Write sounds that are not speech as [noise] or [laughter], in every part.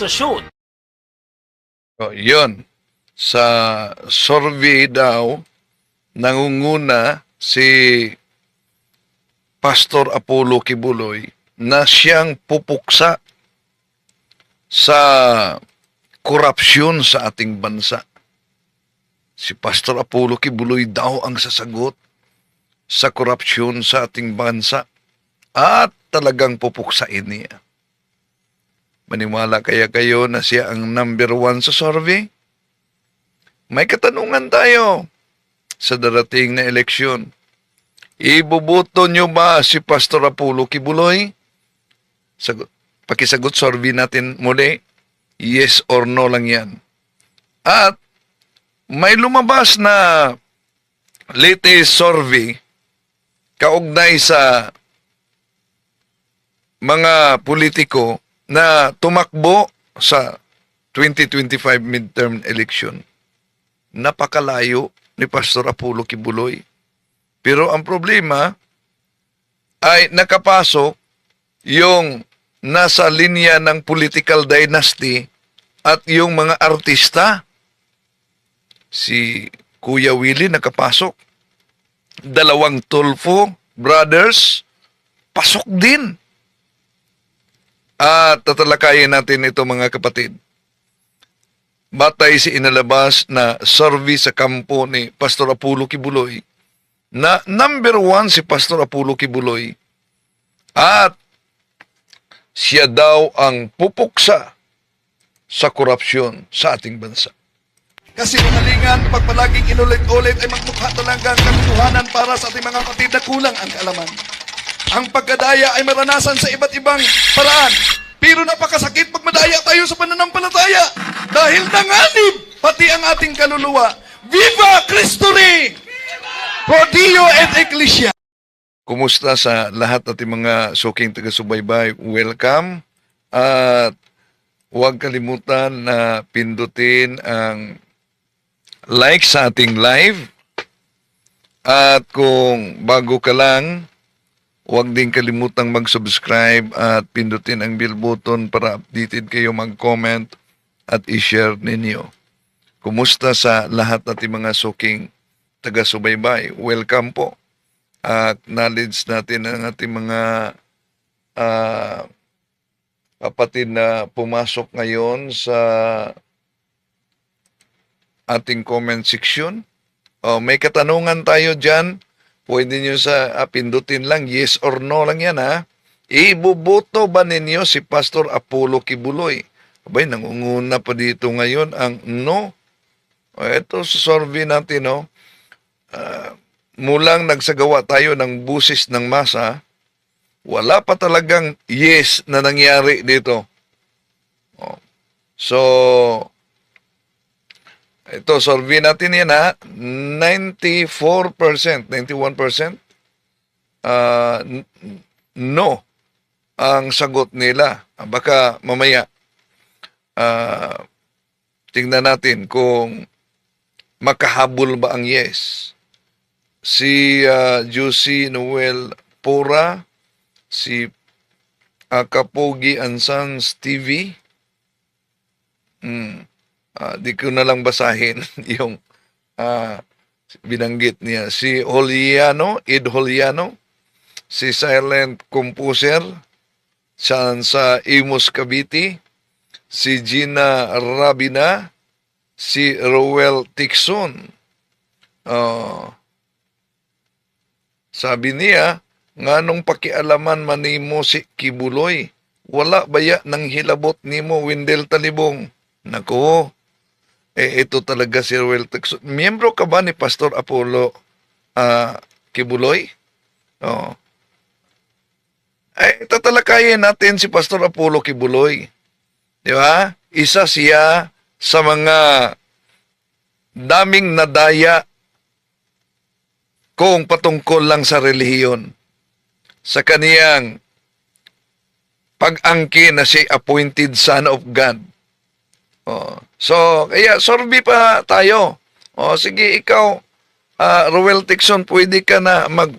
organisasyon. O, yun. Sa survey daw, nangunguna si Pastor Apollo Kibuloy na siyang pupuksa sa korupsyon sa ating bansa. Si Pastor Apollo Kibuloy daw ang sasagot sa korupsyon sa ating bansa at talagang pupuksain niya. Maniwala kaya kayo na siya ang number one sa survey? May katanungan tayo sa darating na eleksyon. Ibubuto nyo ba si Pastor Apollo Kibuloy? Sagot, pakisagot survey natin muli. Yes or no lang yan. At may lumabas na latest survey kaugnay sa mga politiko na tumakbo sa 2025 midterm election. Napakalayo ni Pastor Apollo Kibuloy. Pero ang problema ay nakapasok yung nasa linya ng political dynasty at yung mga artista. Si Kuya Willie nakapasok. Dalawang Tulfo brothers pasok din. At tatalakayin natin ito mga kapatid. Batay si inalabas na survey sa kampo ni Pastor Apollo Kibuloy na number one si Pastor Apollo Kibuloy at siya daw ang pupuksa sa korupsyon sa ating bansa. Kasi kalingan, pag palaging inulit-ulit ay magmukha talaga ang katotohanan para sa ating mga kapatid na kulang ang kaalaman. Ang pagkadaya ay maranasan sa iba't ibang paraan. Pero napakasakit pag madaya tayo sa pananampalataya. Dahil nanganib pati ang ating kaluluwa. Viva Cristo Rey! Pro Dio et Ecclesia! Kumusta sa lahat ating mga suking taga-subaybay? Welcome. At huwag kalimutan na pindutin ang like sa ating live. At kung bago ka lang, huwag din kalimutang mag-subscribe at pindutin ang bell button para updated kayo mag-comment at i-share ninyo. Kumusta sa lahat ating mga suking taga-subaybay? Welcome po. At knowledge natin ang ating mga ah, kapatid na pumasok ngayon sa ating comment section. Oh, may katanungan tayo dyan. Pwede nyo sa ah, pindutin lang, yes or no lang yan ha. Ibuboto ba ninyo si Pastor Apollo Kibuloy? Abay, nangunguna pa dito ngayon ang no. O, ito survey natin, no. Ah, mulang nagsagawa tayo ng busis ng masa, wala pa talagang yes na nangyari dito. O, So, ito, survey natin yan ha. 94%, 91% ah, n- no ang sagot nila. Ah, Baka mamaya ah, tingnan natin kung makahabol ba ang yes. Si uh, Juicy Noel Pura, si uh, Kapogi Ansans TV, hmm, Ah, di ko na lang basahin [laughs] yung ah, binanggit niya. Si Holiano, Ed Holiano, si Silent Composer, saan sa Imus Cavite, si Gina Rabina, si Rowel Tixon. Ah, sabi niya, nga nung pakialaman manimo si Kibuloy, wala baya nang hilabot nimo Windel Talibong. Nako, eh, ito talaga si Roel Tixon. Miyembro ka ba ni Pastor Apollo ah, Kibuloy? Oo. Eh, tatalakayin natin si Pastor Apollo Kibuloy. Di ba? Isa siya sa mga daming nadaya kung patungkol lang sa relihiyon. Sa kaniyang pag-angkin na si appointed son of God. Oh. So, kaya survey pa tayo. O sige, ikaw, ah, Roel Tixon, pwede ka na mag,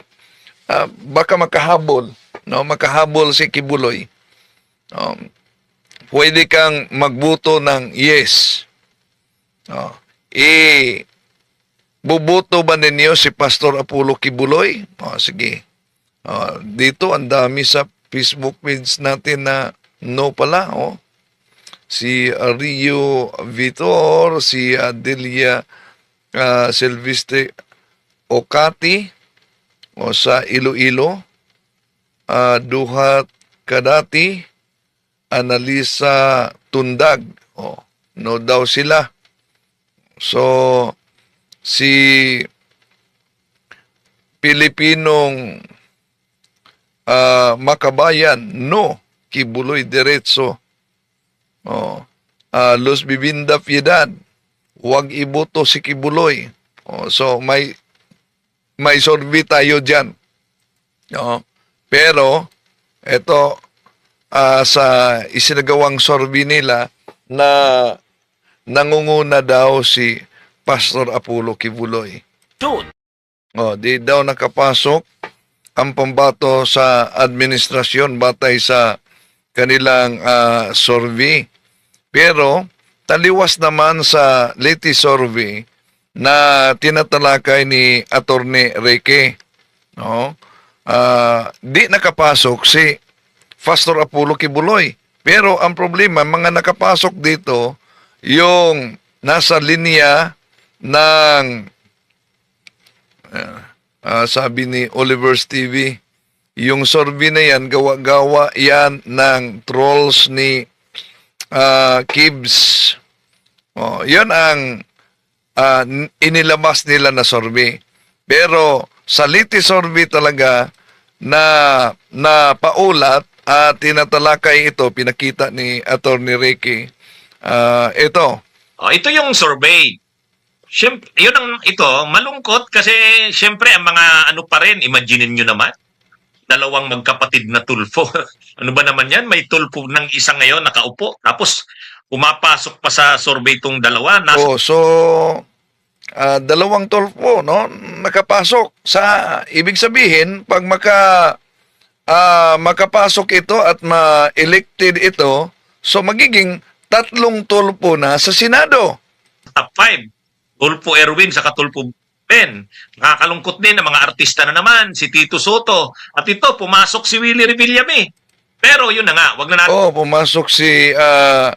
ah, baka makahabol. No? Makahabol si Kibuloy. Um, pwede kang magbuto ng yes. Oh. I bubuto ba ninyo si Pastor Apollo Kibuloy? Oh, sige. Oh, dito ang dami sa Facebook page natin na no pala. Oh. Si uh, Rio Vitor, si Adelia uh, Silvestre Okati o sa Iloilo, uh, Duhat Kadati, Analisa Tundag. O, no daw sila. So, si Pilipinong ah, Makabayan, no. Kibuloy Diretso. O, ah, Los Bibinda Piedad, huwag iboto si Kibuloy. O, so, may may survey tayo dyan. No? Pero, ito, ah, sa isinagawang survey nila na nangunguna daw si Pastor Apollo Kibuloy. June. Oh, di daw nakapasok ang pambato sa administrasyon batay sa kanilang ah, survey. Pero taliwas naman sa latest survey na tinatalakay ni Attorney Reke. No? Ah, di nakapasok si Pastor Apollo Kibuloy. Pero ang problema, mga nakapasok dito, yung nasa linya ng Ah, sabi ni Oliver's TV, yung survey na yan, gawa-gawa yan ng trolls ni ah, Kibbs. Oh, yun ang ah, n- inilabas nila na survey. Pero sa Liti survey talaga na na paulat at tinatalakay ito, pinakita ni Attorney Ricky. Ah, ito, Oh, ito yung survey. Siyempre, yun ang ito, malungkot kasi siyempre ang mga ano pa rin, imaginin nyo naman, dalawang magkapatid na tulfo. [laughs] ano ba naman yan? May tulfo ng isa ngayon nakaupo. Tapos pumapasok pa sa survey tong dalawa. Nasa Oh, so ah, dalawang tolpo no nakapasok sa ibig sabihin pag maka ah, makapasok ito at ma-elected ito so magiging tatlong tolpo na sa Senado. top 5. Tulfo Erwin sa Tulfo Ben. Nakakalungkot din ang mga artista na naman, si Tito Soto. At ito, pumasok si Willie Revillame. Pero yun na nga, wag na natin Oh, pumasok si ah,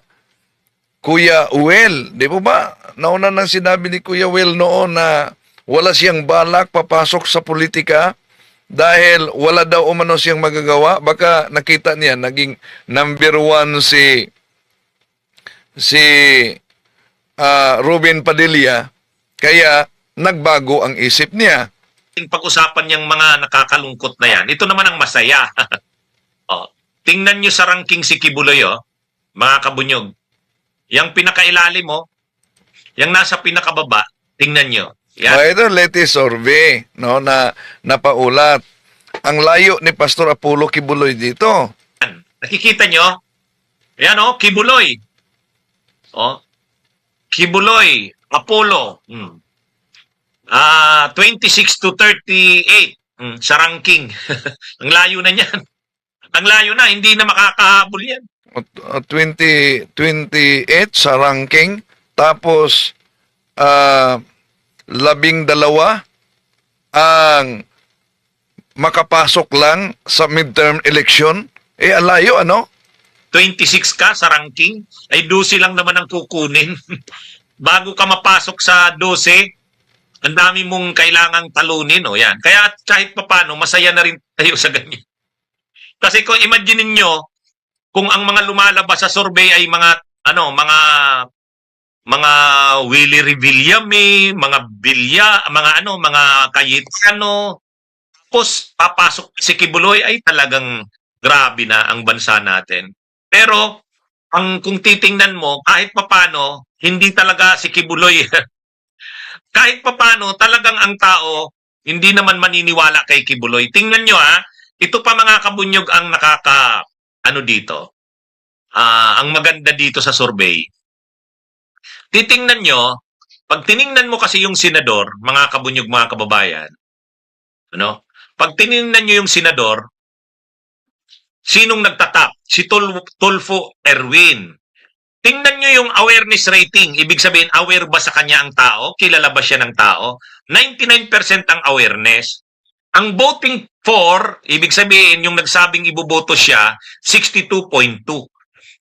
Kuya Uel, di po ba? Nauna nang sinabi ni Kuya Uel noon na wala siyang balak papasok sa politika dahil wala daw umano siyang magagawa. Baka nakita niya, naging number one si si ah, Ruben Padilla, kaya nagbago ang isip niya. pag-usapan yung mga nakakalungkot na yan, ito naman ang masaya. [laughs] oh, tingnan nyo sa ranking si Kibuloy, oh, mga kabunyog. Yung pinakailalim mo, yung nasa pinakababa, tingnan nyo. Yan. Ah, ito latest survey no, na napaulat. Ang layo ni Pastor Apollo Kibuloy dito. Nakikita nyo? Yan, oh, Kibuloy. Oh, Kibuloy, Apollo. Hmm. Ah, 26 to 38 hmm, sa ranking. [laughs] ang layo na niyan. Ang layo na, hindi na makakahabol yan. uh, 20, 28 sa ranking. Tapos, ah, labing dalawa ang makapasok lang sa midterm election. Eh, alayo, ano? 26 ka sa ranking, ay 12 lang naman ang kukunin. [laughs] Bago ka mapasok sa 12, ang dami mong kailangang talunin, o yan. Kaya kahit papano, masaya na rin tayo [laughs] sa ganyan. Kasi kung imagine nyo, kung ang mga lumalabas sa survey ay mga, ano, mga, mga Willie Revillame, mga Bilya, mga ano, mga Cayetano, tapos papasok si Kibuloy ay talagang grabe na ang bansa natin. Pero ang kung titingnan mo, kahit papano, hindi talaga si Kibuloy. [laughs] kahit papano, talagang ang tao hindi naman maniniwala kay Kibuloy. Tingnan nyo ha, ito pa mga kabunyog ang nakaka, ano dito, ah ang maganda dito sa survey. Titingnan nyo, pag tiningnan mo kasi yung senador, mga kabunyog, mga kababayan, ano, pag tiningnan nyo yung senador, sinong nagtatap? si Tul- Tulfo Erwin. Tingnan nyo yung awareness rating. Ibig sabihin, aware ba sa kanya ang tao? Kilala ba siya ng tao? 99% ang awareness. Ang voting for, ibig sabihin, yung nagsabing iboboto siya, 62.2.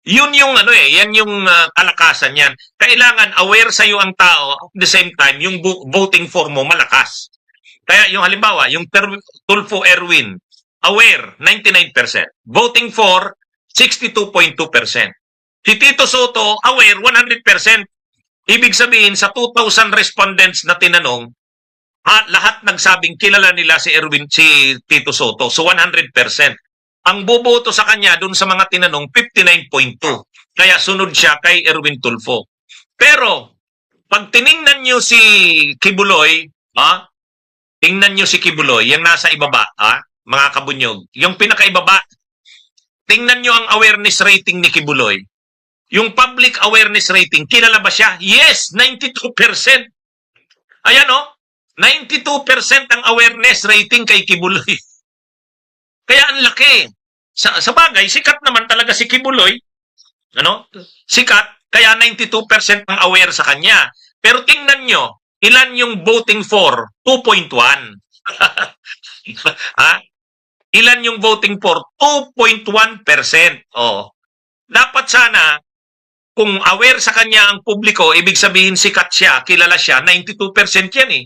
Yun yung ano eh, yan yung ah, kalakasan yan. Kailangan aware sa iyo ang tao, at the same time, yung vo- voting for mo malakas. Kaya yung halimbawa, yung Ter- Tulfo Erwin, aware, 99%. Voting for, 62.2%. Si Tito Soto, aware, 100%. Ibig sabihin, sa 2,000 respondents na tinanong, ha, lahat nagsabing kilala nila si Erwin, si Tito Soto. So 100%. Ang boboto sa kanya dun sa mga tinanong, 59.2. Kaya sunod siya kay Erwin Tulfo. Pero, pag tiningnan nyo si Kibuloy, ha? Tingnan nyo si Kibuloy, yung nasa ibaba, ha? Mga kabunyog. Yung pinakaibaba, tingnan nyo ang awareness rating ni Kibuloy. Yung public awareness rating, kilala ba siya? Yes, 92%. Ayan o, 92% ang awareness rating kay Kibuloy. [laughs] Kaya ang laki. Sa, sa bagay, sikat naman talaga si Kibuloy. Ano? Sikat, kaya 92% ang aware sa kanya. Pero tingnan nyo, ilan yung voting for? 2.1. [laughs] ha? Ilan yung voting for? 2.1%. Oh. Dapat sana, kung aware sa kanya ang publiko, ibig sabihin sikat siya, kilala siya, 92% yan eh.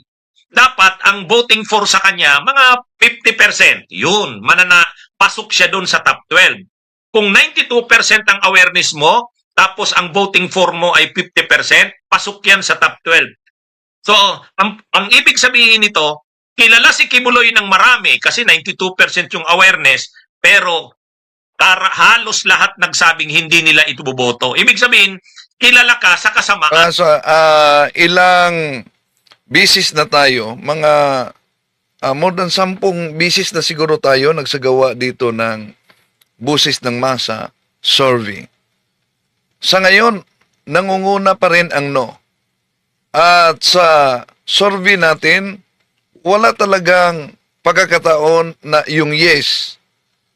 Dapat ang voting for sa kanya, mga 50%. Yun, manana, pasok siya doon sa top 12. Kung 92% ang awareness mo, tapos ang voting for mo ay 50%, pasok yan sa top 12. So, ang, ang ibig sabihin nito, kilala si Kibuloy ng marami kasi 92% yung awareness, pero kara, halos lahat nagsabing hindi nila ito boboto. Ibig sabihin, kilala ka sa kasamaan. Ah, so, ah, ilang bisis na tayo, mga ah, more than sampung bisis na siguro tayo nagsagawa dito ng busis ng masa survey. Sa ngayon, nangunguna pa rin ang no. At sa survey natin, wala talagang pagkakataon na yung yes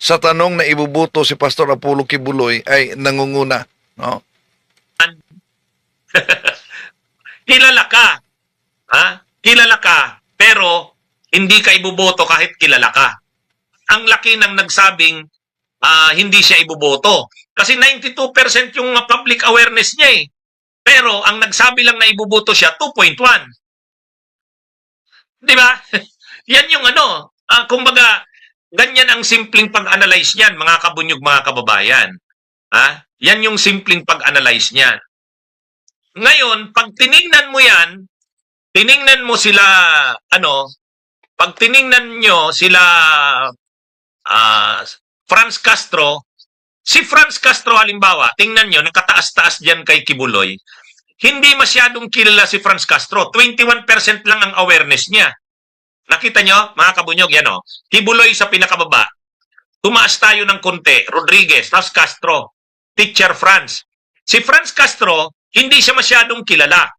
sa tanong na ibubuto si Pastor Apollo Kibuloy ay nangunguna. No? [laughs] kilala ka. Ha? Kilala ka, pero hindi ka iboboto kahit kilala ka. Ang laki ng nagsabing ah, hindi siya iboboto. Kasi 92% yung public awareness niya eh. Pero ang nagsabi lang na iboboto siya, 2.1. Di ba? [laughs] Yan yung ano. ah, kumbaga, ganyan ang simpleng pag-analyze niyan, mga kabunyog, mga kababayan. Ha? Yan yung simpleng pag-analyze niyan. Ngayon, pag tiningnan mo yan, tiningnan mo sila, ano, pag tiningnan nyo sila ah, Franz Castro, si Franz Castro halimbawa, tingnan nyo, nakataas-taas dyan kay Kibuloy, hindi masyadong kilala si Franz Castro. 21% lang ang awareness niya. Nakita nyo, mga kabunyog, yan o. Kibuloy sa pinakababa. Tumaas tayo ng konti. Rodriguez, tapos Castro. Teacher Franz. Si Franz Castro, hindi siya masyadong kilala.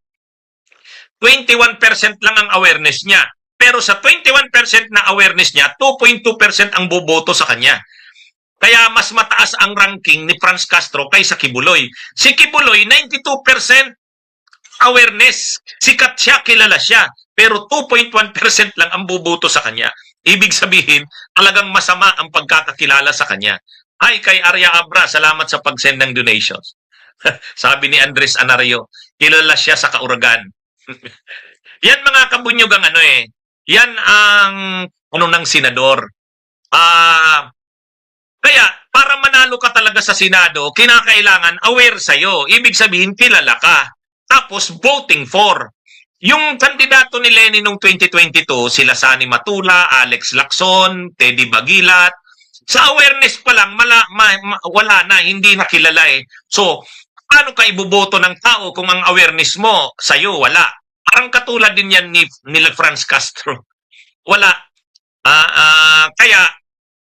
21% lang ang awareness niya. Pero sa 21% na awareness niya, 2.2% ang boboto sa kanya. Kaya mas mataas ang ranking ni Franz Castro kaysa Kibuloy. Si Kibuloy, 92% awareness. Sikat siya, kilala siya. Pero 2.1% lang ang boboto sa kanya. Ibig sabihin, talagang masama ang pagkakakilala sa kanya. Hi kay Arya Abra, salamat sa pag-send ng donations. [laughs] Sabi ni Andres Anario, kilala siya sa kauragan. [laughs] Yan mga kabunyog ang ano eh. Yan ang ano ng senador. Ah, kaya para manalo ka talaga sa Senado, kinakailangan aware sa'yo. Ibig sabihin, kilala ka. Tapos voting for. Yung kandidato ni Lenny noong 2022, sila Sani Matula, Alex Lacson, Teddy Bagilat, sa awareness pa lang, mala, ma- ma- wala na, hindi na kilala eh. So, paano ka iboboto ng tao kung ang awareness mo sa'yo wala? Parang katulad din yan ni, nila Franz Castro. [laughs] Wala. Ah, ah, kaya,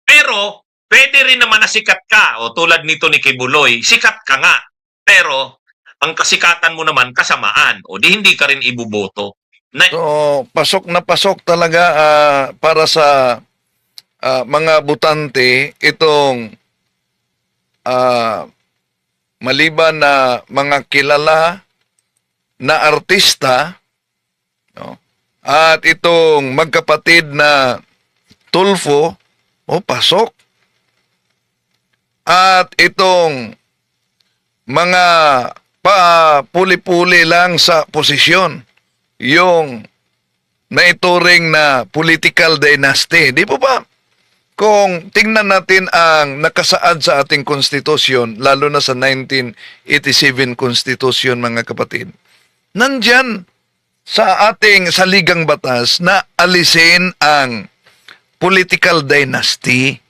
pero, pwede rin naman na sikat ka, o tulad nito ni Kibuloy, sikat ka nga. Pero, ang kasikatan mo naman kasamaan, o di hindi ka rin iboboto. Na, So, pasok na pasok talaga ah, para sa ah, mga butante itong ah, maliban na mga kilala na artista no? at itong magkapatid na Tulfo o pasok at itong mga pa puli-puli lang sa posisyon yung naituring na political dynasty di po ba kung tingnan natin ang nakasaad sa ating konstitusyon, lalo na sa 1987 konstitusyon mga kapatid, nandyan sa ating saligang batas na alisin ang political dynasty.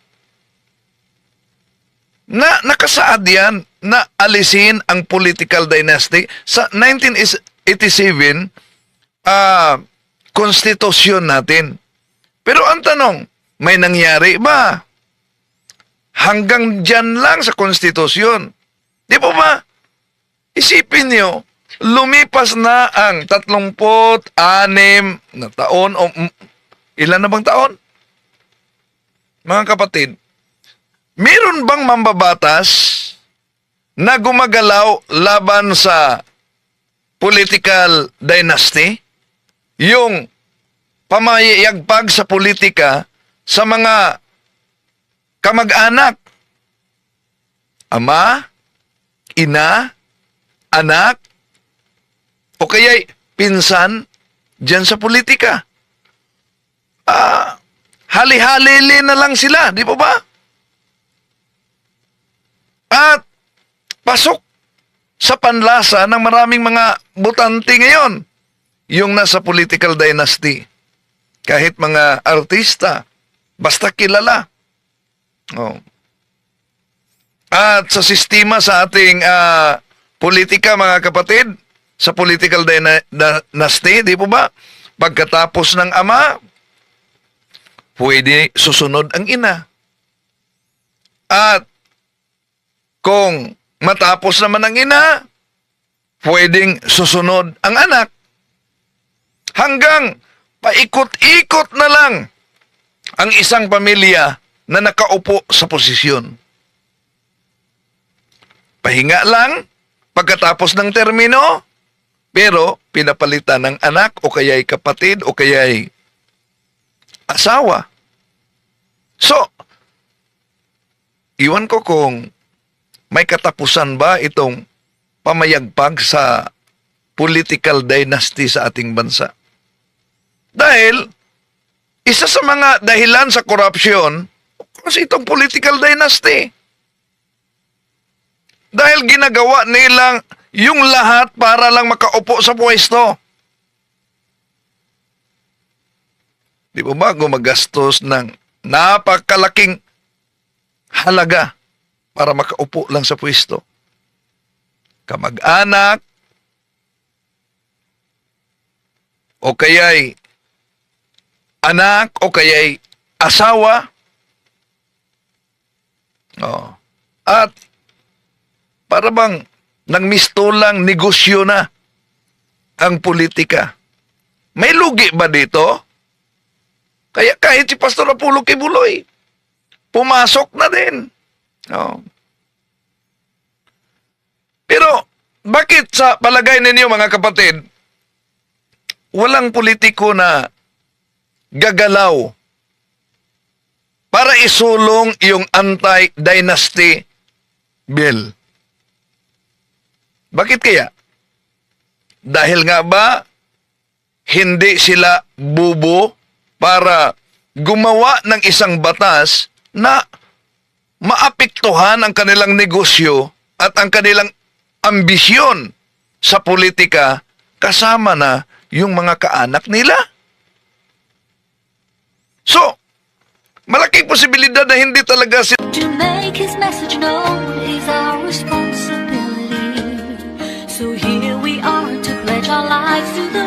Na nakasaad yan na alisin ang political dynasty sa 1987 ah konstitusyon natin. Pero ang tanong, may nangyari ba? Hanggang dyan lang sa konstitusyon. Di po ba? Isipin nyo, lumipas na ang 36 na taon o mm, ilan na bang taon? Mga kapatid, meron bang mambabatas na gumagalaw laban sa political dynasty? Yung pamayagpag sa politika sa mga kamag-anak. Ama, ina, anak, o kaya pinsan dyan sa politika. Ah, hali-halili na lang sila, di po ba? At pasok sa panlasa ng maraming mga butante ngayon yung nasa political dynasty. Kahit mga artista, basta kilala. Oh. At sa sistema sa ating ah, politika mga kapatid, sa political dyna- dynasty, di po ba? Pagkatapos ng ama, pwede susunod ang ina. At kung matapos naman ang ina, pwedeng susunod ang anak. Hanggang paikot-ikot na lang ang isang pamilya na nakaupo sa posisyon. Pahinga lang pagkatapos ng termino, pero pinapalitan ng anak o kaya'y kapatid o kaya'y asawa. So, iwan ko kung may katapusan ba itong pamayagpag sa political dynasty sa ating bansa. Dahil, isa sa mga dahilan sa korupsyon, kasi itong political dynasty. Dahil ginagawa nilang yung lahat para lang makaupo sa pwesto. Di ba ba gumagastos ng napakalaking halaga para makaupo lang sa pwesto? Kamag-anak, o kaya'y anak, o kaya'y asawa. Oh. At para bang nang mistulang negosyo na ang politika. May lugi ba dito? Kaya kahit si Pastor Apollo Kibuloy, pumasok na din. Oh. Pero, bakit sa palagay ninyo mga kapatid, walang politiko na gagalaw para isulong yung anti-dynasty bill? Bakit kaya? Dahil nga ba hindi sila bubo para gumawa ng isang batas na maapektuhan ang kanilang negosyo at ang kanilang ambisyon sa politika kasama na yung mga kaanak nila. So, malaking posibilidad na hindi talaga si To make his message known is our responsibility. So here we are to pledge our lives to the